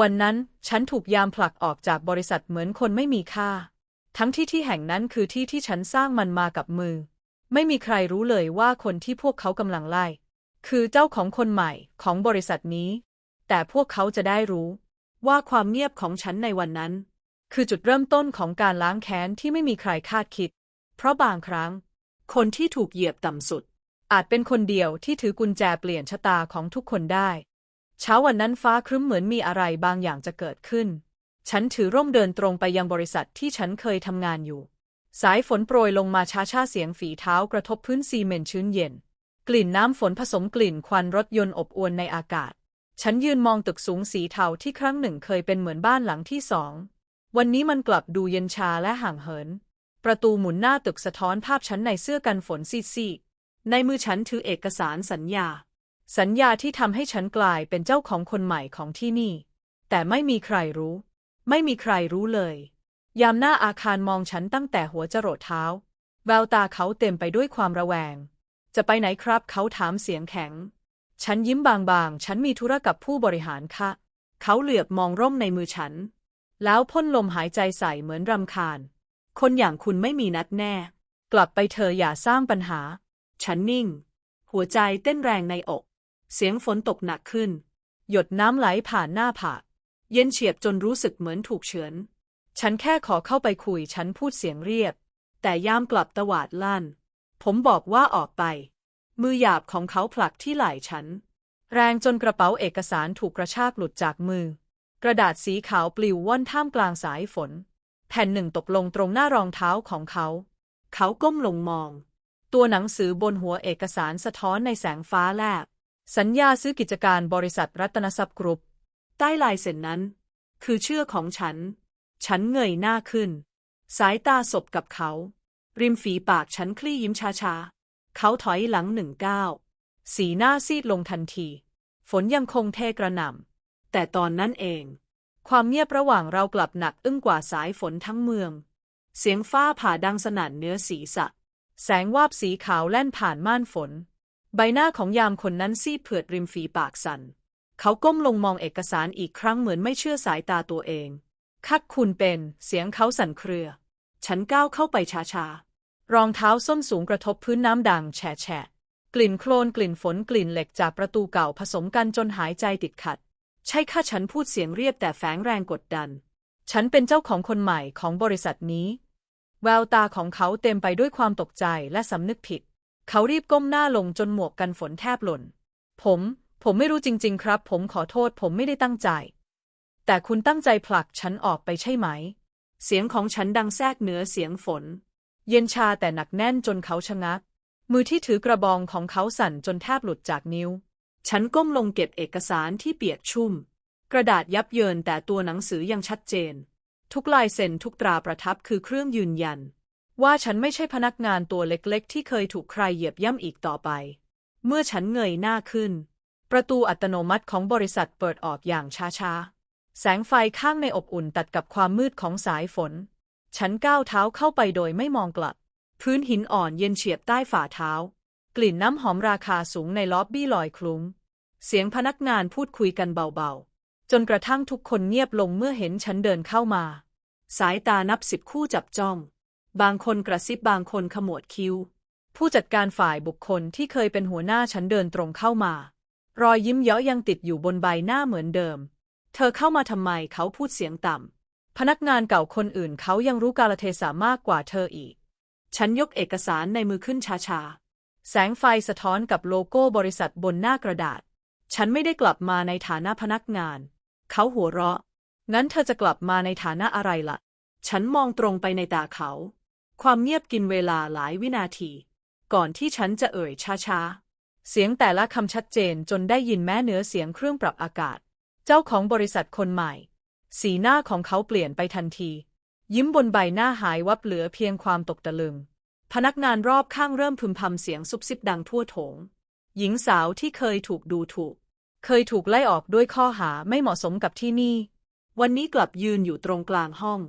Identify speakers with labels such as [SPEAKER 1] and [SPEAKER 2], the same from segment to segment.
[SPEAKER 1] วันนั้นฉันถูกยามผลักออกจากบริษัทเหมือนคนไม่มีค่า ทั้งที่ที่แห่งนั้นคือที่ที่ฉันสร้างมันมากับมือ ไม่มีใครรู้เลยว่าคนที่พวกเขากำลังไล่ คือเจ้าของคนใหม่ของบริษัทนี้ แต่พวกเขาจะได้รู้ว่าความเงียบของฉันในวันนั้น คือจุดเริ่มต้นของการล้างแค้นที่ไม่มีใครคาดคิด เพราะบางครั้ง คนที่ถูกเหยียบต่ำสุด อาจเป็นคนเดียวที่ถือกุญแจเปลี่ยนชะตาของทุกคนได้ เช้าวันนั้นฟ้าครึ้มเหมือนมีอะไรบางอย่างจะเกิดขึ้น ฉันถือร่มเดินตรงไปยังบริษัทที่ฉันเคยทำงานอยู่ สายฝนโปรยลงมาช้าๆเสียงฝีเท้ากระทบพื้นซีเมนต์ชื้นเย็น กลิ่นน้ำฝนผสมกลิ่นควันรถยนต์อบอวลในอากาศ ฉันยืนมองตึกสูงสีเทาที่ครั้งหนึ่งเคยเป็นเหมือนบ้านหลังที่สอง วันนี้มันกลับดูเย็นชาและห่างเหิน ประตูหมุนหน้าตึกสะท้อนภาพฉันในเสื้อกันฝนซีดๆในมือฉันถือเอกสารสัญญา สัญญาที่ทำให้ฉันกลายเป็นเจ้าของคนใหม่ของที่นี่ แต่ไม่มีใครรู้ ไม่มีใครรู้เลย ยามหน้าอาคารมองฉันตั้งแต่หัวจรดเท้า แววตาเขาเต็มไปด้วยความระแวง จะไปไหนครับเขาถามเสียงแข็ง ฉันยิ้มบางๆ ฉันมีธุระกับผู้บริหารค่ะ เขาเหลือบมองร่มในมือฉัน แล้วพ่นลมหายใจใส่เหมือนรำคาญ คนอย่างคุณไม่มีนัดแน่ กลับไปเธออย่าสร้างปัญหา ฉันนิ่ง หัวใจเต้นแรงในอก เสียงฝนตกหนักขึ้น หยดน้ำไหลผ่านหน้าผาก เย็นเฉียบจนรู้สึกเหมือนถูกเฉือน ฉันแค่ขอเข้าไปคุย ฉันพูดเสียงเรียบ แต่ยามกลับตวาดลั่น ผมบอกว่าออกไป มือหยาบของเขาผลักที่ไหล่ฉัน แรงจนกระเป๋าเอกสารถูกกระชากหลุดจากมือ กระดาษสีขาวปลิวว่อนท่ามกลางสายฝน แผ่นหนึ่งตกลงตรงหน้ารองเท้าของเขา เขาก้มลงมอง ตัวหนังสือบนหัวเอกสารสะท้อนในแสงฟ้าแลบ สัญญาซื้อกิจการบริษัทรัตนทรัพย์กรุ๊ป ใต้ลายเซ็นนั้น คือชื่อของฉัน ฉันเงยหน้าขึ้น สายตาสบกับเขา ริมฝีปากฉันคลี่ยิ้มช้าๆ เขาถอยหลังหนึ่งก้าวสีหน้าซีดลงทันที ฝนยังคงเทกระหน่ำแต่ตอนนั้นเอง ความเงียบระหว่างเรากลับหนักอึ้งกว่าสายฝนทั้งเมือง เสียงฟ้าผ่าดังสนั่นเนื้อศีรษะ แสงวาบสีขาวแล่นผ่านม่านฝน ใบหน้าของยามคนนั้นซีดเผือดริมฝีปากสัน่น เขาก้มลงมองเอกสารอีกครั้งเหมือนไม่เชื่อสายตาตัวเอง คัดคุณเป็น เสียงเขาสั่นเครือ ฉันก้าวเข้าไปช้าๆ รองเท้าส้นสูงกระทบพื้นน้ำดังแฉะแฉะกลิ่นโคลนกลิ่นฝนกลิ่นเหล็กจากประตูเก่าผสมกันจนหายใจติดขัด ใช่ค่ะฉันพูดเสียงเรียบแต่แฝงแรงกดดัน ฉันเป็นเจ้าของคนใหม่ของบริษัทนี้ แววตาของเขาเต็มไปด้วยความตกใจและสำนึกผิด เขารีบก้มหน้าลงจนหมวกกันฝนแทบหล่น ผม ผมไม่รู้จริง ๆ ครับ ผมขอโทษผมไม่ได้ตั้งใจ แต่คุณตั้งใจผลักฉันออกไปใช่ไหม เสียงของฉันดังแทรกเหนือเสียงฝน เย็นชาแต่หนักแน่นจนเขาชะงัก มือที่ถือกระบองของเขาสั่นจนแทบหลุดจากนิ้ว ฉันก้มลงเก็บเอกสารที่เปียกชุ่ม กระดาษยับเยินแต่ตัวหนังสือยังชัดเจน ทุกลายเซ็นทุกตราประทับคือเครื่องยืนยัน ว่าฉันไม่ใช่พนักงานตัวเล็กๆ ที่เคยถูกใครเหยียบย่ำอีกต่อไป เมื่อฉันเงยหน้าขึ้น ประตูอัตโนมัติของบริษัทเปิดออกอย่างช้าๆ แสงไฟข้างในอบอุ่นตัดกับความมืดของสายฝน ฉันก้าวเท้าเข้าไปโดยไม่มองกลับ พื้นหินอ่อนเย็นเฉียบใต้ฝ่าเท้า กลิ่นน้ำหอมราคาสูงในล็อบบี้ลอยคลุ้ง เสียงพนักงานพูดคุยกันเบาๆ จนกระทั่งทุกคนเงียบลงเมื่อเห็นฉันเดินเข้ามา สายตานับสิบคู่จับจ้อง บางคนกระซิบบางคนขมวดคิ้ว ผู้จัดการฝ่ายบุคคลที่เคยเป็นหัวหน้าฉันเดินตรงเข้ามา รอยยิ้มเยาะยังติดอยู่บนใบหน้าเหมือนเดิม เธอเข้ามาทำไมเขาพูดเสียงต่ำ พนักงานเก่าคนอื่นเขายังรู้กาลเทศะมากกว่าเธออีก ฉันยกเอกสารในมือขึ้นช้าๆ แสงไฟสะท้อนกับโลโก้บริษัทบนหน้ากระดาษ ฉันไม่ได้กลับมาในฐานะพนักงาน เขาหัวเราะ งั้นเธอจะกลับมาในฐานะอะไรล่ะ ฉันมองตรงไปในตาเขา ความเงียบกินเวลาหลายวินาที ก่อนที่ฉันจะเอ่ยช้าๆ เสียงแต่ละคำชัดเจนจนได้ยินแม้เนื้อเสียงเครื่องปรับอากาศ เจ้าของบริษัทคนใหม่ สีหน้าของเขาเปลี่ยนไปทันที ยิ้มบนใบหน้าหายวับเหลือเพียงความตกตะลึง พนักงานรอบข้างเริ่มพึมพำเสียงซุบซิบดังทั่วโถง หญิงสาวที่เคยถูกดูถูก เคยถูกไล่ออกด้วยข้อหาไม่เหมาะสมกับที่นี่ วันนี้กลับยืนอยู่ตรงกลางห้อง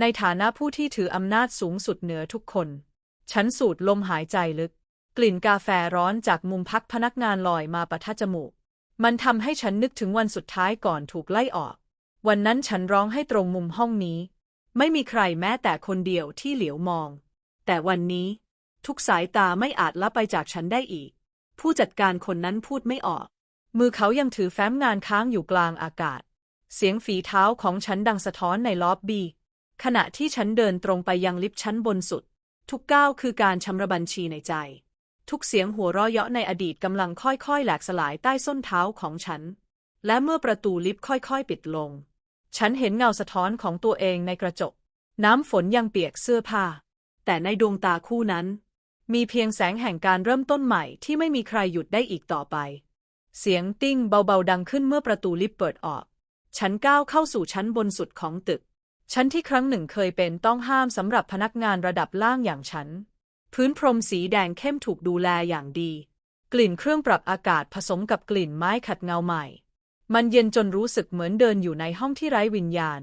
[SPEAKER 1] ในฐานะผู้ที่ถืออำนาจสูงสุดเหนือทุกคน ฉันสูดลมหายใจลึก กลิ่นกาแฟร้อนจากมุมพักพนักงานลอยมาปะทะจมูก มันทำให้ฉันนึกถึงวันสุดท้ายก่อนถูกไล่ออก วันนั้นฉันร้องให้ตรงมุมห้องนี้ ไม่มีใครแม้แต่คนเดียวที่เหลียวมอง แต่วันนี้ ทุกสายตาไม่อาจละไปจากฉันได้อีก ผู้จัดการคนนั้นพูดไม่ออก มือเขายังถือแฟ้มงานค้างอยู่กลางอากาศ เสียงฝีเท้าของฉันดังสะท้อนในล็อบบี้ ขณะที่ฉันเดินตรงไปยังลิฟต์ชั้นบนสุด ทุกก้าวคือการชำระบัญชีในใจ ทุกเสียงหัวเราะเยาะในอดีตกำลังค่อยๆ แหลกสลายใต้ส้นเท้าของฉัน และเมื่อประตูลิฟต์ค่อยๆ ปิดลง ฉันเห็นเงาสะท้อนของตัวเองในกระจก น้ำฝนยังเปียกเสื้อผ้า แต่ในดวงตาคู่นั้น มีเพียงแสงแห่งการเริ่มต้นใหม่ที่ไม่มีใครหยุดได้อีกต่อไป เสียงติ้งเบาๆดังขึ้นเมื่อประตูลิฟต์เปิดออก ฉันก้าวเข้าสู่ชั้นบนสุดของตึก ชั้นที่ครั้งหนึ่งเคยเป็นต้องห้ามสำหรับพนักงานระดับล่างอย่างฉัน พื้นพรมสีแดงเข้มถูกดูแลอย่างดี กลิ่นเครื่องปรับอากาศผสมกับกลิ่นไม้ขัดเงาใหม่ มันเย็นจนรู้สึกเหมือนเดินอยู่ในห้องที่ไร้วิญญาณ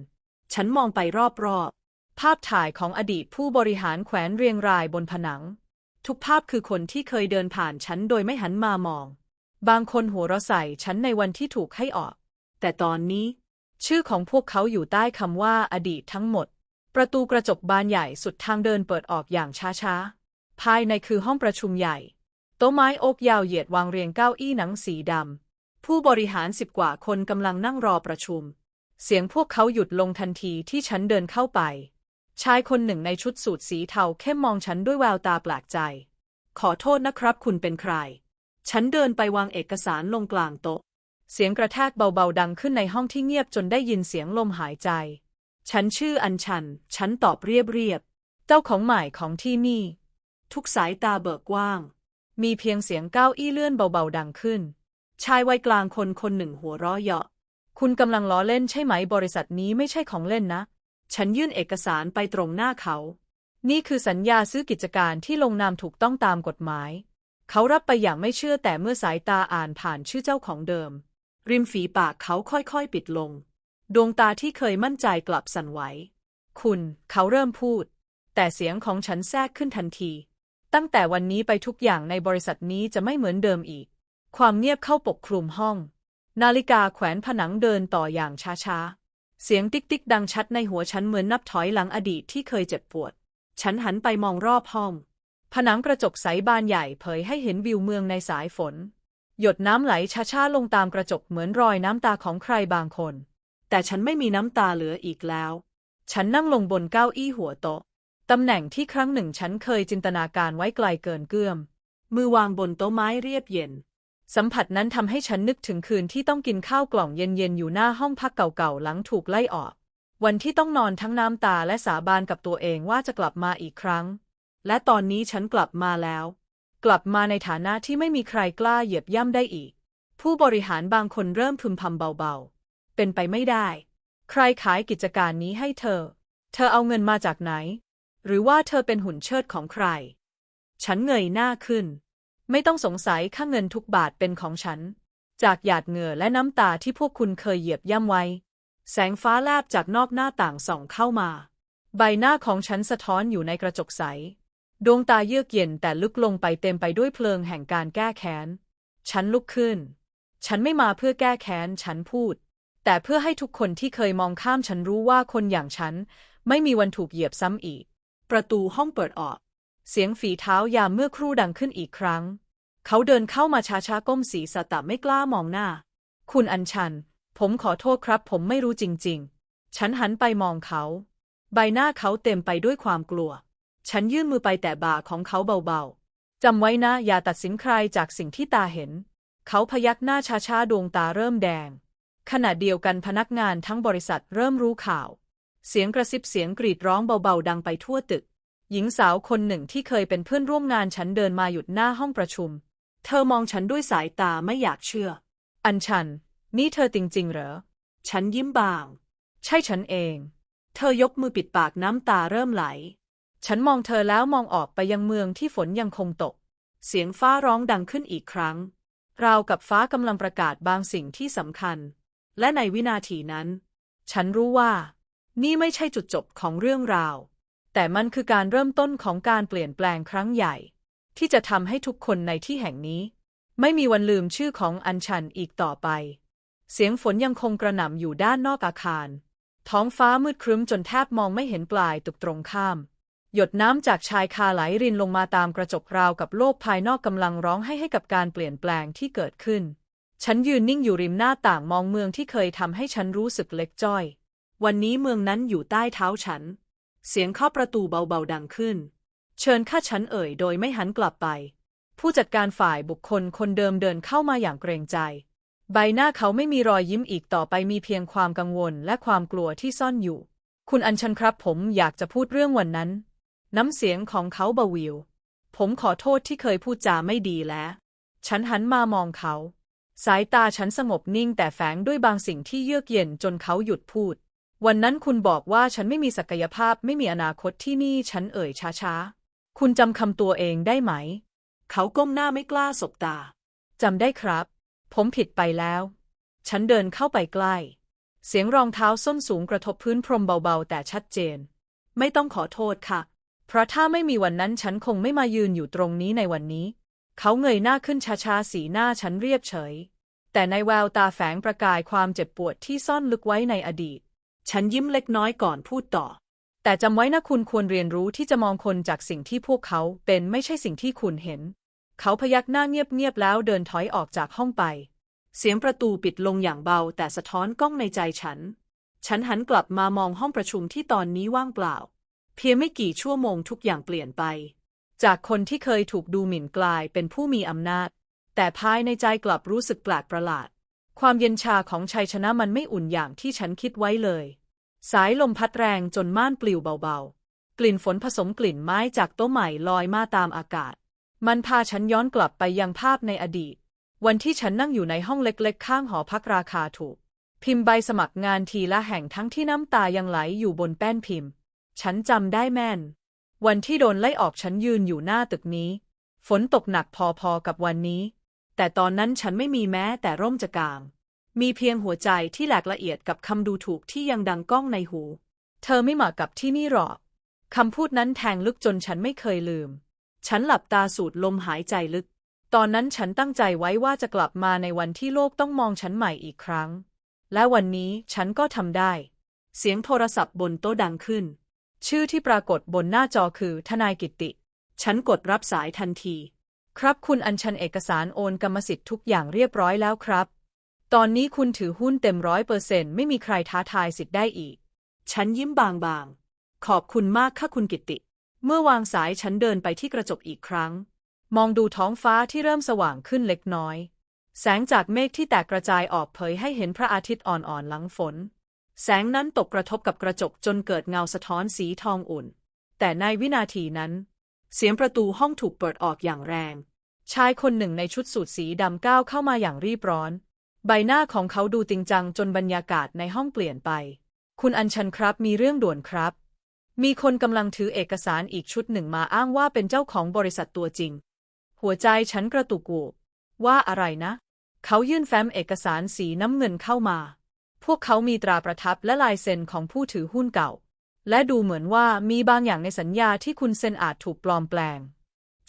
[SPEAKER 1] ฉันมองไปรอบๆ ภาพถ่ายของอดีตผู้บริหารแขวนเรียงรายบนผนัง ทุกภาพคือคนที่เคยเดินผ่านฉันโดยไม่หันมามอง บางคนหัวเราะใส่ฉันในวันที่ถูกให้ออก แต่ตอนนี้ ชื่อของพวกเขาอยู่ใต้คำว่าอดีตทั้งหมด ประตูกระจกบานใหญ่สุดทางเดินเปิดออกอย่างช้าๆ ภายในคือห้องประชุมใหญ่ โต๊ะไม้โอ๊กยาวเหยียดวางเรียงเก้าอี้หนังสีดำ ผู้บริหารสิบกว่าคนกำลังนั่งรอประชุม เสียงพวกเขาหยุดลงทันทีที่ฉันเดินเข้าไป ชายคนหนึ่งในชุดสูทสีเทาเข้มมองฉันด้วยแววตาแปลกใจ ขอโทษนะครับคุณเป็นใคร ฉันเดินไปวางเอกสารลงกลางโต๊ะ เสียงกระแทกเบาๆดังขึ้นในห้องที่เงียบจนได้ยินเสียงลมหายใจ ฉันชื่ออัญชัน ฉันตอบเรียบๆ เจ้าของใหม่ของที่นี่ ทุกสายตาเบิกกว้าง มีเพียงเสียงก้าวอี้เลื่อนเบาๆดังขึ้น ชายวัยกลางคนคนหนึ่งหัวเราะเยาะ คุณกำลังล้อเล่นใช่ไหมบริษัทนี้ไม่ใช่ของเล่นนะ ฉันยื่นเอกสารไปตรงหน้าเขา นี่คือสัญญาซื้อกิจการที่ลงนามถูกต้องตามกฎหมาย เขารับไปอย่างไม่เชื่อแต่เมื่อสายตาอ่านผ่านชื่อเจ้าของเดิม ริมฝีปากเขาค่อยๆ ปิดลง ดวงตาที่เคยมั่นใจกลับสั่นไหว คุณเขาเริ่มพูด แต่เสียงของฉันแทรกขึ้นทันที ตั้งแต่วันนี้ไปทุกอย่างในบริษัทนี้จะไม่เหมือนเดิมอีก ความเงียบเข้าปกคลุมห้อง นาฬิกาแขวนผนังเดินต่ออย่างช้าๆ เสียงติ๊กติ๊กดังชัดในหัวฉันเหมือนนับถอยหลังอดีตที่เคยเจ็บปวด ฉันหันไปมองรอบห้อง ผนังกระจกใสบานใหญ่เผยให้เห็นวิวเมืองในสายฝน หยดน้ำไหลช้าๆลงตามกระจกเหมือนรอยน้ำตาของใครบางคน แต่ฉันไม่มีน้ำตาเหลืออีกแล้ว ฉันนั่งลงบนเก้าอี้หัวโต๊ะตำแหน่งที่ครั้งหนึ่งฉันเคยจินตนาการไว้ไกลเกินเกื้อม มือวางบนโต๊ะไม้เรียบเย็น สัมผัสนั้นทำให้ฉันนึกถึงคืนที่ต้องกินข้าวกล่องเย็นๆอยู่หน้าห้องพักเก่าๆหลังถูกไล่ออก วันที่ต้องนอนทั้งน้ำตาและสาบานกับตัวเองว่าจะกลับมาอีกครั้ง และตอนนี้ฉันกลับมาแล้ว กลับมาในฐานะที่ไม่มีใครกล้าเหยียบย่ำได้อีก ผู้บริหารบางคนเริ่มพึมพำเบาๆ เป็นไปไม่ได้ ใครขายกิจการนี้ให้เธอ เธอเอาเงินมาจากไหน หรือว่าเธอเป็นหุ่นเชิดของใคร ฉันเงยหน้าขึ้น ไม่ต้องสงสัยค่าเงินทุกบาทเป็นของฉัน จากหยาดเหงื่อและน้ำตาที่พวกคุณเคยเหยียบย่ำไว้ แสงฟ้าแลบจากนอกหน้าต่างส่องเข้ามา ใบหน้าของฉันสะท้อนอยู่ในกระจกใส ดวงตาเยือกเย็นแต่ลึกลงไปเต็มไปด้วยเพลิงแห่งการแก้แค้น ฉันลุกขึ้น ฉันไม่มาเพื่อแก้แค้น ฉันพูด แต่เพื่อให้ทุกคนที่เคยมองข้ามฉันรู้ว่าคนอย่างฉัน ไม่มีวันถูกเหยียบซ้ำอีก ประตูห้องเปิดออก เสียงฝีเท้ายามเมื่อครู่ดังขึ้นอีกครั้ง เขาเดินเข้ามาช้าๆก้มศีรษะแต่ไม่กล้ามองหน้า คุณอัญชัน ผมขอโทษครับ ผมไม่รู้จริง ๆ ฉันหันไปมองเขา ใบหน้าเขาเต็มไปด้วยความกลัว ฉันยื่นมือไปแตะบ่าของเขาเบาๆ จำไว้นะอย่าตัดสินใครจากสิ่งที่ตาเห็น เขาพยักหน้าช้าๆ ดวงตาเริ่มแดง ขณะเดียวกันพนักงานทั้งบริษัทเริ่มรู้ข่าว เสียงกระซิบเสียงกรีดร้องเบาๆ ดังไปทั่วตึก หญิงสาวคนหนึ่งที่เคยเป็นเพื่อนร่วมงานฉันเดินมาหยุดหน้าห้องประชุม เธอมองฉันด้วยสายตาไม่อยากเชื่อ อัญชัน นี่เธอจริงๆ เหรอ ฉันยิ้มบาง ใช่ฉันเอง เธอยกมือปิดปากน้ำตาเริ่มไหล ฉันมองเธอแล้วมองออกไปยังเมืองที่ฝนยังคงตก เสียงฟ้าร้องดังขึ้นอีกครั้ง ราวกับฟ้ากำลังประกาศบางสิ่งที่สำคัญ และในวินาทีนั้น ฉันรู้ว่า นี่ไม่ใช่จุดจบของเรื่องราว แต่มันคือการเริ่มต้นของการเปลี่ยนแปลงครั้งใหญ่ ที่จะทำให้ทุกคนในที่แห่งนี้ ไม่มีวันลืมชื่อของอัญชันอีกต่อไป เสียงฝนยังคงกระหน่ำอยู่ด้านนอกอาคาร ท้องฟ้ามืดครึ้มจนแทบมองไม่เห็นปลายตึกตรงข้าม หยดน้ำจากชายคาไหลรินลงมาตามกระจกราวกับโลกภายนอกกำลังร้องให้ให้กับการเปลี่ยนแปลงที่เกิดขึ้น ฉันยืนนิ่งอยู่ริมหน้าต่างมองเมืองที่เคยทำให้ฉันรู้สึกเล็กจ้อย วันนี้เมืองนั้นอยู่ใต้เท้าฉัน เสียงเคาะประตูเบาๆดังขึ้น เชิญข้าฉันเอ่ยโดยไม่หันกลับไป ผู้จัดการฝ่ายบุคคลคนเดิมเดินเข้ามาอย่างเกรงใจ ใบหน้าเขาไม่มีรอยยิ้มอีกต่อไปมีเพียงความกังวลและความกลัวที่ซ่อนอยู่ คุณอัญชันครับผมอยากจะพูดเรื่องวันนั้น น้ำเสียงของเขาเบาวิว ผมขอโทษที่เคยพูดจาไม่ดีแล้ว ฉันหันมามองเขา สายตาฉันสงบนิ่งแต่แฝงด้วยบางสิ่งที่เยือกเย็นจนเขาหยุดพูด วันนั้นคุณบอกว่าฉันไม่มีศักยภาพไม่มีอนาคตที่นี่ฉันเอ่ยช้าๆ คุณจำคำตัวเองได้ไหม เขาก้มหน้าไม่กล้าสบตา จำได้ครับ ผมผิดไปแล้ว ฉันเดินเข้าไปใกล้ เสียงรองเท้าส้นสูงกระทบพื้นพรมเบาๆ แต่ชัดเจน ไม่ต้องขอโทษค่ะ เพราะถ้าไม่มีวันนั้นฉันคงไม่มายืนอยู่ตรงนี้ในวันนี้ เขาเงยหน้าขึ้นช้าๆ สีหน้าฉันเรียบเฉย แต่ในแววตาแฝงประกายความเจ็บปวดที่ซ่อนลึกไว้ในอดีต ฉันยิ้มเล็กน้อยก่อนพูดต่อ แต่จำไว้นะคุณควรเรียนรู้ที่จะมองคนจากสิ่งที่พวกเขาเป็นไม่ใช่สิ่งที่คุณเห็น เขาพยักหน้าเงียบๆแล้วเดินถอยออกจากห้องไป เสียงประตูปิดลงอย่างเบาแต่สะท้อนกล้องในใจฉัน ฉันหันกลับมามองห้องประชุมที่ตอนนี้ว่างเปล่า เพียงไม่กี่ชั่วโมงทุกอย่างเปลี่ยนไป จากคนที่เคยถูกดูหมิ่นกลายเป็นผู้มีอำนาจ แต่ภายในใจกลับรู้สึกแปลกประหลาด ความเย็นชาของชัยชนะมันไม่อุ่นอย่างที่ฉันคิดไว้เลย สายลมพัดแรงจนม่านปลิวเบาๆ กลิ่นฝนผสมกลิ่นไม้จากโต๊ะใหม่ลอยมาตามอากาศ มันพาฉันย้อนกลับไปยังภาพในอดีต วันที่ฉันนั่งอยู่ในห้องเล็กๆ ข้างหอพักราคาถูก พิมพ์ใบสมัครงานทีละแห่งทั้งที่น้ำตายังไหลอยู่บนแป้นพิมพ์ ฉันจำได้แม่น วันที่โดนไล่ออกฉันยืนอยู่หน้าตึกนี้ ฝนตกหนักพอๆกับวันนี้ แต่ตอนนั้นฉันไม่มีแม้แต่ร่มจะกาง มีเพียงหัวใจที่แหลกละเอียดกับคำดูถูกที่ยังดังก้องในหู เธอไม่เหมาะกับที่นี่หรอกคำพูดนั้นแทงลึกจนฉันไม่เคยลืม ฉันหลับตาสูดลมหายใจลึก ตอนนั้นฉันตั้งใจไว้ว่าจะกลับมาในวันที่โลกต้องมองฉันใหม่อีกครั้ง และวันนี้ฉันก็ทำได้ เสียงโทรศัพท์บนโต๊ะดังขึ้น ชื่อที่ปรากฏบนหน้าจอคือ ทนายกิตติ ฉันกดรับสายทันที ครับคุณอัญชันเอกสารโอนกรรมสิทธิ์ทุกอย่างเรียบร้อยแล้วครับ ตอนนี้คุณถือหุ้นเต็มร้อยเปอร์เซ็นต์ไม่มีใครท้าทายสิทธิ์ได้อีก ฉันยิ้มบางๆ ขอบคุณมากค่ะคุณกิตติเมื่อวางสายฉันเดินไปที่กระจกอีกครั้ง มองดูท้องฟ้าที่เริ่มสว่างขึ้นเล็กน้อย แสงจากเมฆที่แตกกระจายออกเผยให้เห็นพระอาทิตย์อ่อนๆหลังฝน แสงนั้นตกกระทบกับกระจกจนเกิดเงาสะท้อนสีทองอุ่น แต่ในวินาทีนั้น เสียงประตูห้องถูกเปิดออกอย่างแรง ชายคนหนึ่งในชุดสูทสีดำก้าวเข้ามาอย่างรีบร้อน ใบหน้าของเขาดูจริงจังจนบรรยากาศในห้องเปลี่ยนไป คุณอัญชันครับมีเรื่องด่วนครับ มีคนกำลังถือเอกสารอีกชุดหนึ่งมาอ้างว่าเป็นเจ้าของบริษัทตัวจริง หัวใจฉันกระตุกวูว่าอะไรนะ เขายื่นแฟ้มเอกสารสีน้ำเงินเข้ามา พวกเขามีตราประทับและลายเซ็นของผู้ถือหุ้นเก่า และดูเหมือนว่ามีบางอย่างในสัญญาที่คุณเซ็นอาจถูกปลอมแปลง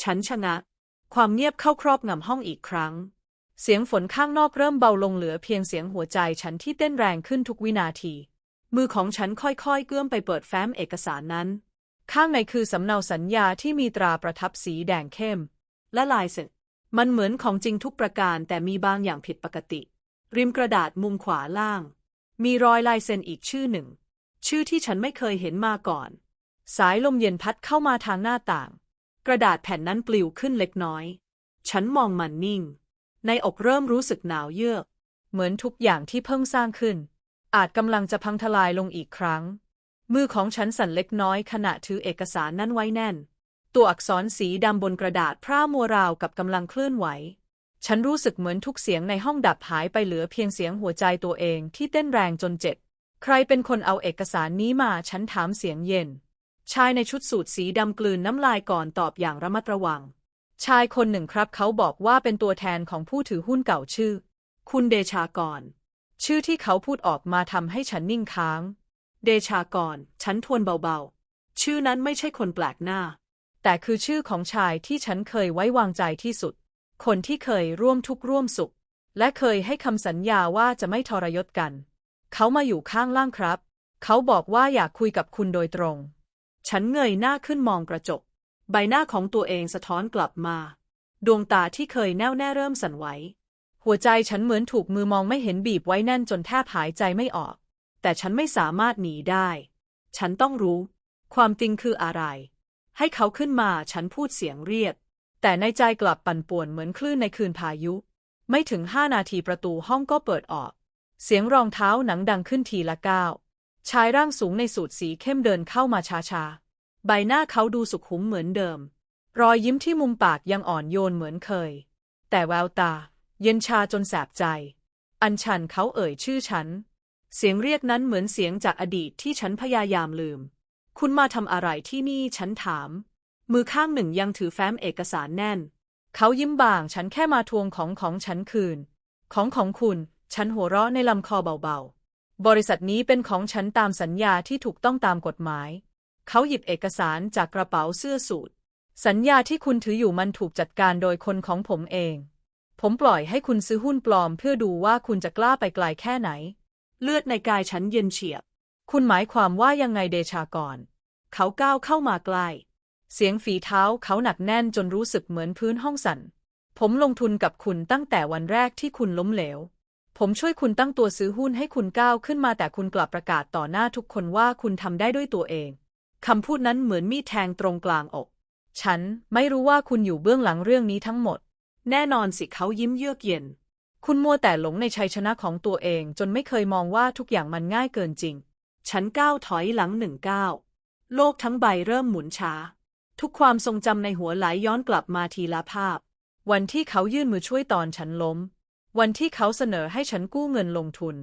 [SPEAKER 1] ฉันชะงักความเงียบเข้าครอบงำห้องอีกครั้ง เสียงฝนข้างนอกเริ่มเบาลงเหลือเพียงเสียงหัวใจฉันที่เต้นแรงขึ้นทุกวินาที มือของฉันค่อยๆเกื้อมไปเปิดแฟ้มเอกสารนั้น ข้างในคือสำเนาสัญญาที่มีตราประทับสีแดงเข้ม และลายเซ็นมันเหมือนของจริงทุกประการแต่มีบางอย่างผิดปกติ ริมกระดาษมุมขวาล่าง มีรอยลายเซ็นอีกชื่อหนึ่ง ชื่อที่ฉันไม่เคยเห็นมาก่อน สายลมเย็นพัดเข้ามาทางหน้าต่าง กระดาษแผ่นนั้นปลิวขึ้นเล็กน้อย ฉันมองมันนิ่ง ในอกเริ่มรู้สึกหนาวเยือก เหมือนทุกอย่างที่เพิ่งสร้างขึ้น อาจกำลังจะพังทลายลงอีกครั้ง มือของฉันสั่นเล็กน้อยขณะถือเอกสารนั้นไว้แน่น ตัวอักษรสีดำบนกระดาษพร่ามัวราวกับกำลังเคลื่อนไหว ฉันรู้สึกเหมือนทุกเสียงในห้องดับหายไปเหลือเพียงเสียงหัวใจตัวเองที่เต้นแรงจนเจ็บ ใครเป็นคนเอาเอกสารนี้มา ฉันถามเสียงเย็น ชายในชุดสูทสีดำกลืนน้ำลายก่อนตอบอย่างระมัดระวัง ชายคนหนึ่งครับเขาบอกว่าเป็นตัวแทนของผู้ถือหุ้นเก่าชื่อ คุณเดชากร ชื่อที่เขาพูดออกมาทำให้ฉันนิ่งค้าง เดชากร ฉันทวนเบาๆ ชื่อนั้นไม่ใช่คนแปลกหน้า แต่คือชื่อของชายที่ฉันเคยไว้วางใจที่สุด คนที่เคยร่วมทุกข์ร่วมสุข และเคยให้คำสัญญาว่าจะไม่ทรยศกัน เขามาอยู่ข้างล่างครับ เขาบอกว่าอยากคุยกับคุณโดยตรง
[SPEAKER 2] ฉันเงยหน้าขึ้นมองกระจก ใบหน้าของตัวเองสะท้อนกลับมา ดวงตาที่เคยแน่วแน่เริ่มสั่นไหว
[SPEAKER 1] หัวใจฉันเหมือนถูกมือมองไม่เห็นบีบไว้แน่นจนแทบหายใจไม่ออก
[SPEAKER 2] แต่ฉันไม่สามารถหนีได้ ฉันต้องรู้ ความจริงคืออะไร ให้เขาขึ้นมาฉันพูดเสียงเรียก
[SPEAKER 1] แต่ในใจกลับปั่นป่วนเหมือนคลื่นในคืนพายุ ไม่ถึงห้านาทีประตูห้องก็เปิดออก เสียงรองเท้าหนังดังขึ้นทีละก้าวชายร่างสูงในสูทสีเข้มเดินเข้ามาช้าๆ
[SPEAKER 2] ใบหน้าเขาดูสุขุมเหมือนเดิม
[SPEAKER 1] รอยยิ้มที่มุมปากยังอ่อนโยนเหมือนเคย แต่แววตา เย็นชาจนแสบใจ อันชันเขาเอ่ยชื่อฉัน
[SPEAKER 2] เสียงเรียกนั้นเหมือนเสียงจากอดีตที่ฉันพยายามลืม คุณมาทำอะไรที่นี่ฉันถาม มือข้างหนึ่งยังถือแฟ้มเอกสารแน่น
[SPEAKER 1] เขายิ้มบาง ฉันแค่มาทวงของของฉันคืน ของของคุณ ฉันหัวเราะในลำคอเบาๆ บริษัทนี้เป็นของฉันตามสัญญาที่ถูกต้องตามกฎหมาย เขาหยิบเอกสารจากกระเป๋าเสื้อสูทสัญญาที่คุณถืออยู่มันถูกจัดการโดยคนของผมเอง ผมปล่อยให้คุณซื้อหุ้นปลอมเพื่อดูว่าคุณจะกล้าไปไกลแค่ไหน
[SPEAKER 2] เลือดในกายฉันเย็นเฉียบ
[SPEAKER 1] คุณหมายความว่ายังไงเดชากร
[SPEAKER 2] เขาก้าวเข้ามาใกล้
[SPEAKER 1] เสียงฝีเท้าเขาหนักแน่นจนรู้สึกเหมือนพื้นห้องสั่น ผมลงทุนกับคุณตั้งแต่วันแรกที่คุณล้มเหลว ผมช่วยคุณตั้งตัวซื้อหุ้นให้คุณก้าวขึ้นมาแต่คุณกลับประกาศต่อหน้าทุกคนว่าคุณทำได้ด้วยตัวเอง คำพูดนั้นเหมือนมีดแทงตรงกลางอก ฉันไม่รู้ว่าคุณอยู่เบื้องหลังเรื่องนี้ทั้งหมด
[SPEAKER 2] แน่นอนสิเขายิ้มเยือกเย็น
[SPEAKER 1] คุณมัวแต่หลงในชัยชนะของตัวเอง จนไม่เคยมองว่าทุกอย่างมันง่ายเกินจริง
[SPEAKER 2] ฉันก้าวถอยหลังหนึ่งก้าว โลกทั้งใบเริ่มหมุนช้า ทุกความทรงจำในหัวไหลย้อนกลับมาทีละภาพ
[SPEAKER 1] วันที่เขายื่นมือช่วยตอนฉันล้ม วันที่เขาเสนอให้ฉันกู้เงินลงทุน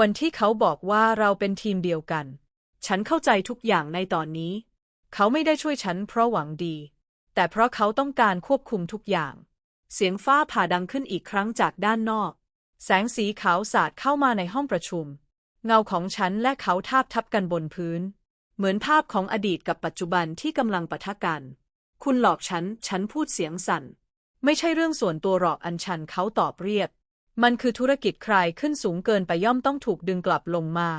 [SPEAKER 1] วันที่เขาบอกว่าเราเป็นทีมเดียวกัน
[SPEAKER 2] ฉันเข้าใจทุกอย่างในตอนนี้
[SPEAKER 1] เขาไม่ได้ช่วยฉันเพราะหวังดี แต่เพราะเขาต้องการควบคุมทุกอย่าง
[SPEAKER 2] เสียงฟ้าผ่าดังขึ้นอีกครั้งจากด้านนอก
[SPEAKER 1] แสงสีขาวสาดเข้ามาในห้องประชุม เงาของฉันและเขาทาบทับกันบนพื้น
[SPEAKER 2] เหมือนภาพของอดีตกับปัจจุบันที่กำลังปะทะกัน คุณหลอกฉัน ฉันพูดเสียงสั่น
[SPEAKER 1] ไม่ใช่เรื่องส่วนตัวหรอกอันชันเขาตอบเรียบ มันคือธุรกิจใครขึ้นสูงเกินไปย่อมต้องถูกดึงกลับลงมา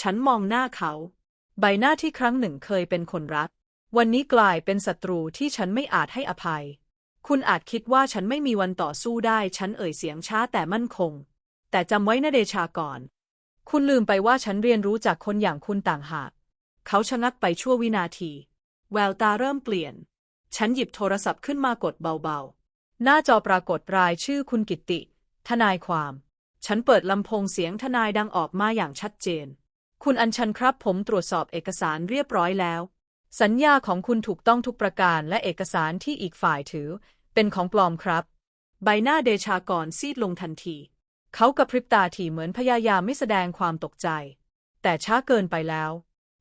[SPEAKER 2] ฉันมองหน้าเขา
[SPEAKER 1] ใบหน้าที่ครั้งหนึ่งเคยเป็นคนรัก วันนี้กลายเป็นศัตรูที่ฉันไม่อาจให้อภัย คุณอาจคิดว่าฉันไม่มีวันต่อสู้ได้ ฉันเอ่ยเสียงช้าแต่มั่นคง แต่จำไว้นะเดชากรคุณลืมไปว่าฉันเรียนรู้จากคนอย่างคุณต่างหาก
[SPEAKER 2] เขาชะงักไปชั่ววินาที แววตาเริ่มเปลี่ยน ฉันหยิบโทรศัพท์ขึ้นมากดเบาๆ
[SPEAKER 1] หน้าจอปรากฏรายชื่อคุณกิตติ ทนายความ
[SPEAKER 2] ฉันเปิดลำโพงเสียงทนายดังออกมาอย่างชัดเจน
[SPEAKER 1] คุณอัญชันครับผมตรวจสอบเอกสารเรียบร้อยแล้ว สัญญาของคุณถูกต้องทุกประการและเอกสารที่อีกฝ่ายถือ เป็นของปลอมครับ
[SPEAKER 2] ใบหน้าเดชากรซีดลงทันที
[SPEAKER 1] เขากระพริบตาถี่เหมือนพยายามไม่แสดงความตกใจ แต่ช้าเกินไปแล้ว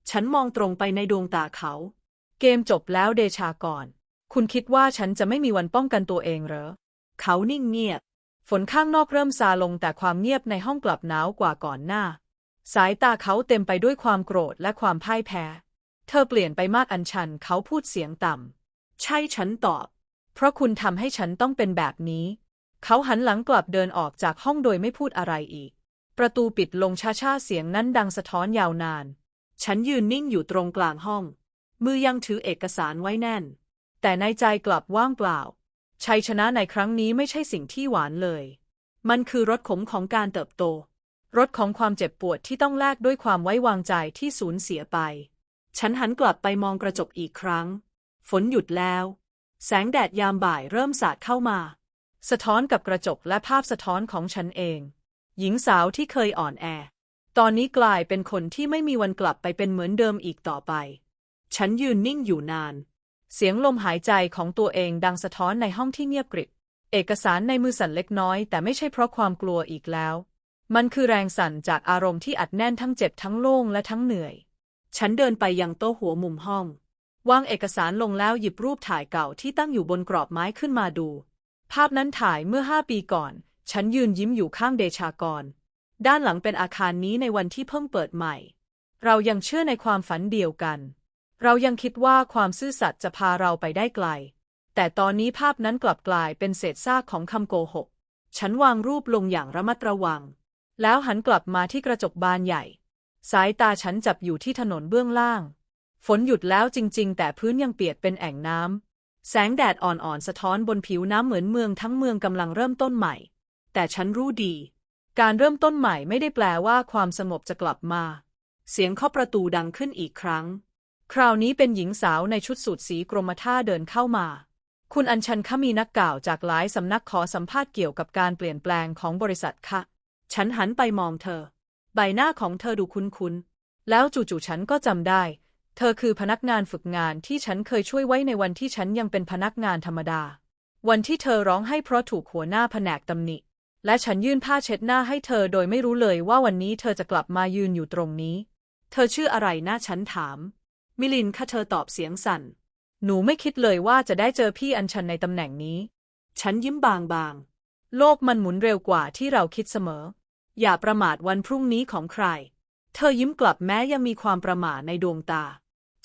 [SPEAKER 2] ฉันมองตรงไปในดวงตาเขา
[SPEAKER 1] เกมจบแล้วเดชากรคุณคิดว่าฉันจะไม่มีวันป้องกันตัวเองเหรอ
[SPEAKER 2] เขานิ่งเงียบ
[SPEAKER 1] ฝนข้างนอกเริ่มซาลงแต่ความเงียบในห้องกลับหนาวกว่าก่อนหน้า สายตาเขาเต็มไปด้วยความโกรธและความพ่ายแพ้ เธอเปลี่ยนไปมากอันชัน เขาพูดเสียงต่ำ
[SPEAKER 2] ใช่ฉันตอบ
[SPEAKER 1] เพราะคุณทำให้ฉันต้องเป็นแบบนี้ เขาหันหลังกลับเดินออกจากห้องโดยไม่พูดอะไรอีก ประตูปิดลงช้าๆเสียงนั้นดังสะท้อนยาวนาน
[SPEAKER 2] ฉันยืนนิ่งอยู่ตรงกลางห้อง มือยังถือเอกสารไว้แน่น
[SPEAKER 1] แต่ในใจกลับว่างเปล่า ชัยชนะในครั้งนี้ไม่ใช่สิ่งที่หวานเลย
[SPEAKER 2] มันคือรสขมของการเติบโต
[SPEAKER 1] รสของความเจ็บปวดที่ต้องแลกด้วยความไว้วางใจที่สูญเสียไป
[SPEAKER 2] ฉันหันกลับไปมองกระจกอีกครั้ง ฝนหยุดแล้ว แสงแดดยามบ่ายเริ่มสาดเข้ามา
[SPEAKER 1] สะท้อนกับกระจกและภาพสะท้อนของฉันเอง หญิงสาวที่เคยอ่อนแอ ตอนนี้กลายเป็นคนที่ไม่มีวันกลับไปเป็นเหมือนเดิมอีกต่อไป
[SPEAKER 2] ฉันยืนนิ่งอยู่นาน
[SPEAKER 1] เสียงลมหายใจของตัวเองดังสะท้อนในห้องที่เงียบกริบ เอกสารในมือสั่นเล็กน้อย แต่ไม่ใช่เพราะความกลัวอีกแล้ว มันคือแรงสั่นจากอารมณ์ที่อัดแน่นทั้งเจ็บทั้งโล่งและทั้งเหนื่อย
[SPEAKER 2] ฉันเดินไปยังโต๊ะหัวมุมห้อง วางเอกสารลงแล้วหยิบรูปถ่ายเก่าที่ตั้งอยู่บนกรอบไม้ขึ้นมาดู ภาพนั้นถ่ายเมื่อห้าปีก่อน ฉันยืนยิ้มอยู่ข้างเดชากร ด้านหลังเป็นอาคารนี้ในวันที่เพิ่งเปิดใหม่ เรายังเชื่อในความฝันเดียวกัน เรายังคิดว่าความซื่อสัตย์จะพาเราไปได้ไกล แต่ตอนนี้ภาพนั้นกลับกลายเป็นเศษซากของคำโกหก ฉันวางรูปลงอย่างระมัดระวัง
[SPEAKER 1] แล้วหันกลับมาที่กระจกบานใหญ่ สายตาฉันจับอยู่ที่ถนนเบื้องล่าง ฝนหยุดแล้วจริง ๆ แต่พื้นยังเปียกเป็นแอ่งน้ำ
[SPEAKER 2] แสงแดดอ่อนๆสะท้อนบนผิวน้ำเหมือนเมืองทั้งเมืองกำลังเริ่มต้นใหม่ แต่ฉันรู้ดี
[SPEAKER 1] การเริ่มต้นใหม่ไม่ได้แปลว่าความสงบจะกลับมา
[SPEAKER 2] เสียงเคาะประตูดังขึ้นอีกครั้ง
[SPEAKER 1] คราวนี้เป็นหญิงสาวในชุดสูทสีกรมท่าเดินเข้ามา คุณอัญชันคะมีนักกล่าวจากหลายสำนักขอสัมภาษณ์เกี่ยวกับการเปลี่ยนแปลงของบริษัทคะ
[SPEAKER 2] ฉันหันไปมองเธอ ใบหน้าของเธอดูคุ้น
[SPEAKER 1] แล้วจู่ๆฉันก็จำได้ เธอคือพนักงานฝึกงานที่ฉันเคยช่วยไว้ในวันที่ฉันยังเป็นพนักงานธรรมดา วันที่เธอร้องให้เพราะถูกหัวหน้าแผนกตำหนิ และฉันยื่นผ้าเช็ดหน้าให้เธอโดยไม่รู้เลยว่าวันนี้เธอจะกลับมายืนอยู่ตรงนี้
[SPEAKER 2] เธอชื่ออะไรนะฉันถาม มิลินคะเธอตอบเสียงสั่น
[SPEAKER 1] หนูไม่คิดเลยว่าจะได้เจอพี่อัญชันในตำแหน่งนี้
[SPEAKER 2] ฉันยิ้มบางๆ
[SPEAKER 1] โลกมันหมุนเร็วกว่าที่เราคิดเสมอ
[SPEAKER 2] อย่าประมาทวันพรุ่งนี้ของใคร เธอยิ้มกลับแม้ยังมีความประหม่าในดวงตา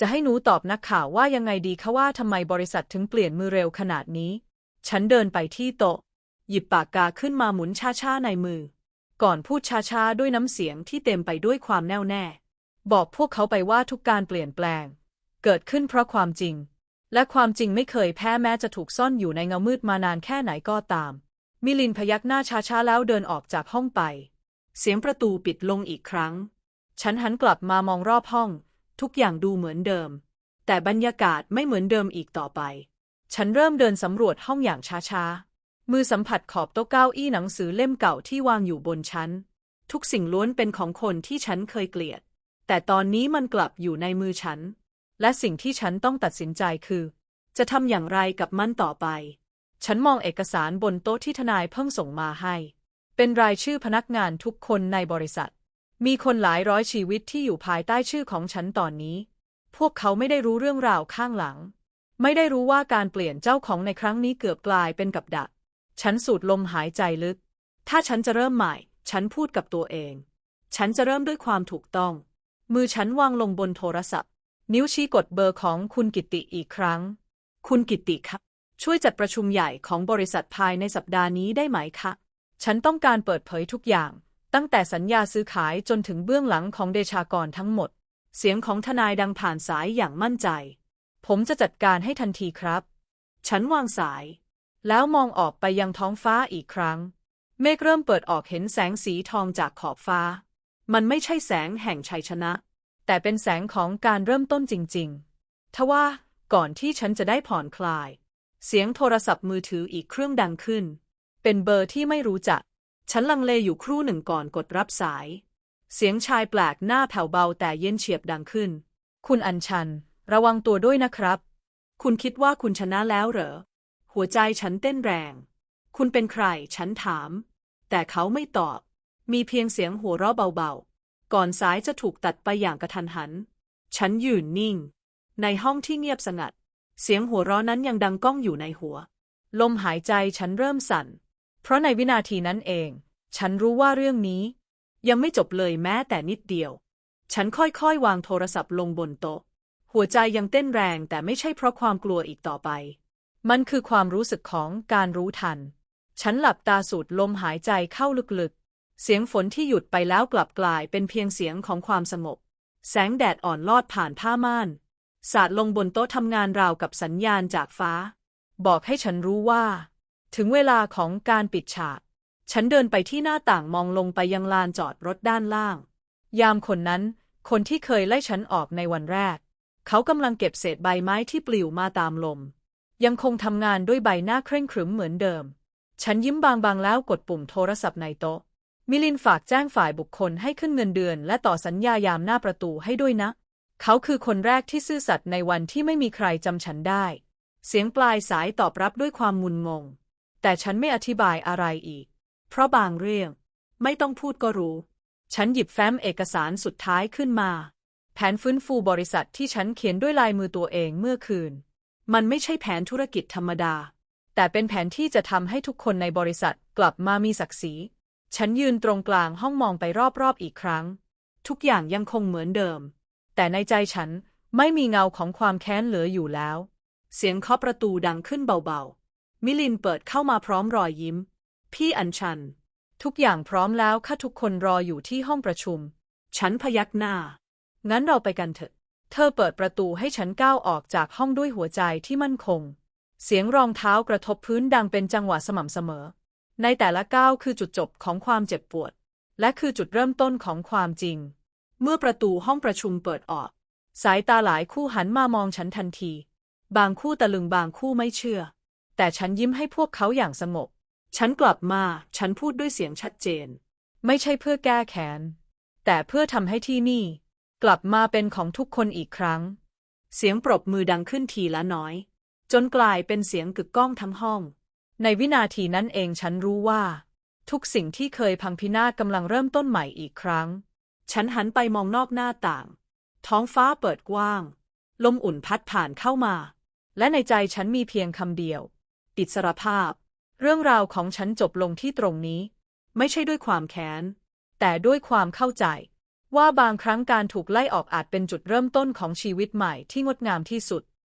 [SPEAKER 1] จะให้หนูตอบนักข่าวว่ายังไงดีคะว่าทำไมบริษัทถึงเปลี่ยนมือเร็วขนาดนี้ ฉันเดินไปที่โต๊ะ
[SPEAKER 2] หยิบปากกาขึ้นมาหมุนช้าๆในมือ
[SPEAKER 1] ก่อนพูดช้าๆด้วยน้ำเสียงที่เต็มไปด้วยความแน่วแน่ บอกพวกเขาไปว่าทุกการเปลี่ยนแปลง เกิดขึ้นเพราะความจริง และความจริงไม่เคยแพ้แม้จะถูกซ่อนอยู่ในเงามืดมานานแค่ไหนก็ตาม มิลินพยักหน้าช้าๆแล้วเดินออกจากห้องไป
[SPEAKER 2] เสียงประตูปิดลงอีกครั้ง
[SPEAKER 1] ฉันหันกลับมามองรอบห้อง
[SPEAKER 2] ทุกอย่างดูเหมือนเดิม แต่บรรยากาศไม่เหมือนเดิมอีกต่อไป
[SPEAKER 1] ฉันเริ่มเดินสำรวจห้องอย่างช้าๆ มือสัมผัสขอบโต๊ะเก้าอี้หนังสือเล่มเก่าที่วางอยู่บนชั้น
[SPEAKER 2] ทุกสิ่งล้วนเป็นของคนที่ฉันเคยเกลียด แต่ตอนนี้มันกลับอยู่ในมือฉัน
[SPEAKER 1] และสิ่งที่ฉันต้องตัดสินใจคือ
[SPEAKER 2] จะทำอย่างไรกับมันต่อไป
[SPEAKER 1] ฉันมองเอกสารบนโต๊ะที่ทนายเพิ่งส่งมาให้ เป็นรายชื่อพนักงานทุกคนในบริษัท มีคนหลายร้อยชีวิตที่อยู่ภายใต้ชื่อของฉันตอนนี้ พวกเขาไม่ได้รู้เรื่องราวข้างหลัง ไม่ได้รู้ว่าการเปลี่ยนเจ้าของในครั้งนี้เกือบกลายเป็นกับดัก ฉันสูดลมหายใจลึก
[SPEAKER 2] ถ้าฉันจะเริ่มใหม่ ฉันพูดกับตัวเอง ฉันจะเริ่มด้วยความถูกต้อง
[SPEAKER 1] มือฉันวางลงบนโทรศัพท์ นิ้วชี้กดเบอร์ของคุณกิติอีกครั้ง
[SPEAKER 2] คุณกิติคะช่วยจัดประชุมใหญ่ของบริษัทภายในสัปดาห์นี้ได้ไหมคะ
[SPEAKER 1] ฉันต้องการเปิดเผยทุกอย่าง ตั้งแต่สัญญาซื้อขายจนถึงเบื้องหลังของเดชากรทั้งหมด
[SPEAKER 2] เสียงของทนายดังผ่านสายอย่างมั่นใจ
[SPEAKER 1] ผมจะจัดการให้ทันทีครับ
[SPEAKER 2] ฉันวางสาย
[SPEAKER 1] แล้วมองออกไปยังท้องฟ้าอีกครั้ง เมฆเริ่มเปิดออกเห็นแสงสีทองจากขอบฟ้า
[SPEAKER 2] มันไม่ใช่แสงแห่งชัยชนะ
[SPEAKER 1] แต่เป็นแสงของการเริ่มต้นจริงๆ ทว่าก่อนที่ฉันจะได้ผ่อนคลาย เสียงโทรศัพท์มือถืออีกเครื่องดังขึ้น เป็นเบอร์ที่ไม่รู้จัก
[SPEAKER 2] ฉันลังเลอยู่ครู่หนึ่งก่อนกดรับสาย เสียงชายแปลกหน้าแผ่วเบาแต่เย็นเฉียบดังขึ้น
[SPEAKER 1] คุณอัญชัน ระวังตัวด้วยนะครับ
[SPEAKER 2] คุณคิดว่าคุณชนะแล้วเหรอ หัวใจฉันเต้นแรง คุณเป็นใคร ฉันถาม แต่เขาไม่ตอบ มีเพียงเสียงหัวเราะเบาๆ ก่อนสายจะถูกตัดไปอย่างกระทันหัน ฉันยืนนิ่ง ในห้องที่เงียบสงัด เสียงหัวเราะนั้นยังดังก้องอยู่ในหัว
[SPEAKER 1] ลมหายใจฉันเริ่มสั่น เพราะในวินาทีนั้นเอง ฉันรู้ว่าเรื่องนี้
[SPEAKER 2] ยังไม่จบเลยแม้แต่นิดเดียว ฉันค่อยๆ วางโทรศัพท์ลงบนโต๊ะ หัวใจยังเต้นแรงแต่ไม่ใช่เพราะความกลัวอีกต่อไป
[SPEAKER 1] มันคือความรู้สึกของการรู้ทัน ฉันหลับตาสูดลมหายใจเข้าลึกๆ เสียงฝนที่หยุดไปแล้วกลับกลายเป็นเพียงเสียงของความสงบ แสงแดดอ่อนลอดผ่านผ้าม่าน สาดลงบนโต๊ะทำงานราวกับสัญญาณจากฟ้า บอกให้ฉันรู้ว่า ถึงเวลาของการปิดฉาก
[SPEAKER 2] ฉันเดินไปที่หน้าต่างมองลงไปยังลานจอดรถด้านล่าง
[SPEAKER 1] ยามคนนั้น คนที่เคยไล่ฉันออกในวันแรก เขากำลังเก็บเศษใบไม้ที่ปลิวมาตามลม ยังคงทำงานด้วยใบหน้าเคร่งครึมเหมือนเดิม ฉันยิ้มบางๆแล้วกดปุ่มโทรศัพท์ในโต๊ะ มิลินฝากแจ้งฝ่ายบุคคลให้ขึ้นเงินเดือน และต่อสัญญายามหน้าประตูให้ด้วยนะ เขาคือคนแรกที่ซื่อสัตย์ในวันที่ไม่มีใครจำฉันได้ เสียงปลายสายตอบรับด้วยความงุนงง แต่ฉันไม่อธิบายอะไรอีก
[SPEAKER 2] เพราะบางเรื่อง ไม่ต้องพูดก็รู้
[SPEAKER 1] ฉันหยิบแฟ้มเอกสารสุดท้ายขึ้นมา แผนฟื้นฟูบริษัทที่ฉันเขียนด้วยลายมือตัวเองเมื่อคืน
[SPEAKER 2] มันไม่ใช่แผนธุรกิจธรรมดา
[SPEAKER 1] แต่เป็นแผนที่จะทำให้ทุกคนในบริษัทกลับมามีศักดิ์ศรีฉันยืนตรงกลางห้องมองไปรอบๆอีกครั้ง
[SPEAKER 2] ทุกอย่างยังคงเหมือนเดิม
[SPEAKER 1] แต่ในใจฉันไม่มีเงาของความแค้นเหลืออยู่แล้ว
[SPEAKER 2] เสียงเคาะประตูดังขึ้นเบาๆ มิลินเปิดเข้ามาพร้อมรอยยิ้ม พี่อัญชัน
[SPEAKER 1] ทุกอย่างพร้อมแล้วค่ะทุกคนรออยู่ที่ห้องประชุม
[SPEAKER 2] ฉันพยักหน้า
[SPEAKER 1] งั้นเราไปกันเถอะ เธอเปิดประตูให้ฉันก้าวออกจากห้องด้วยหัวใจที่มั่นคง เสียงรองเท้ากระทบพื้นดังเป็นจังหวะสม่ำเสมอ ในแต่ละก้าวคือจุดจบของความเจ็บปวด และคือจุดเริ่มต้นของความจริง
[SPEAKER 2] เมื่อประตูห้องประชุมเปิดออก
[SPEAKER 1] สายตาหลายคู่หันมามองฉันทันที บางคู่ตะลึงบางคู่ไม่เชื่อ แต่ฉันยิ้มให้พวกเขาอย่างสงบ
[SPEAKER 2] ฉันกลับมา ฉันพูดด้วยเสียงชัดเจน
[SPEAKER 1] ไม่ใช่เพื่อแก้แค้น แต่เพื่อทำให้ที่นี่ กลับมาเป็นของทุกคนอีกครั้ง
[SPEAKER 2] เสียงปรบมือดังขึ้นทีละน้อย จนกลายเป็นเสียงกึกก้องทั้งห้อง
[SPEAKER 1] ในวินาทีนั้นเองฉันรู้ว่า ทุกสิ่งที่เคยพังพินาศกำลังเริ่มต้นใหม่อีกครั้ง
[SPEAKER 2] ฉันหันไปมองนอกหน้าต่าง ท้องฟ้าเปิดกว้าง ลมอุ่นพัดผ่านเข้ามา
[SPEAKER 1] และในใจฉันมีเพียงคำเดียว
[SPEAKER 2] อิดสรภาพ
[SPEAKER 1] เรื่องราวของฉันจบลงที่ตรงนี้
[SPEAKER 2] ไม่ใช่ด้วยความแค้น
[SPEAKER 1] แต่ด้วยความเข้าใจ ว่าบางครั้งการถูกไล่ออกอาจเป็นจุดเริ่มต้นของชีวิตใหม่ที่งดงามที่สุด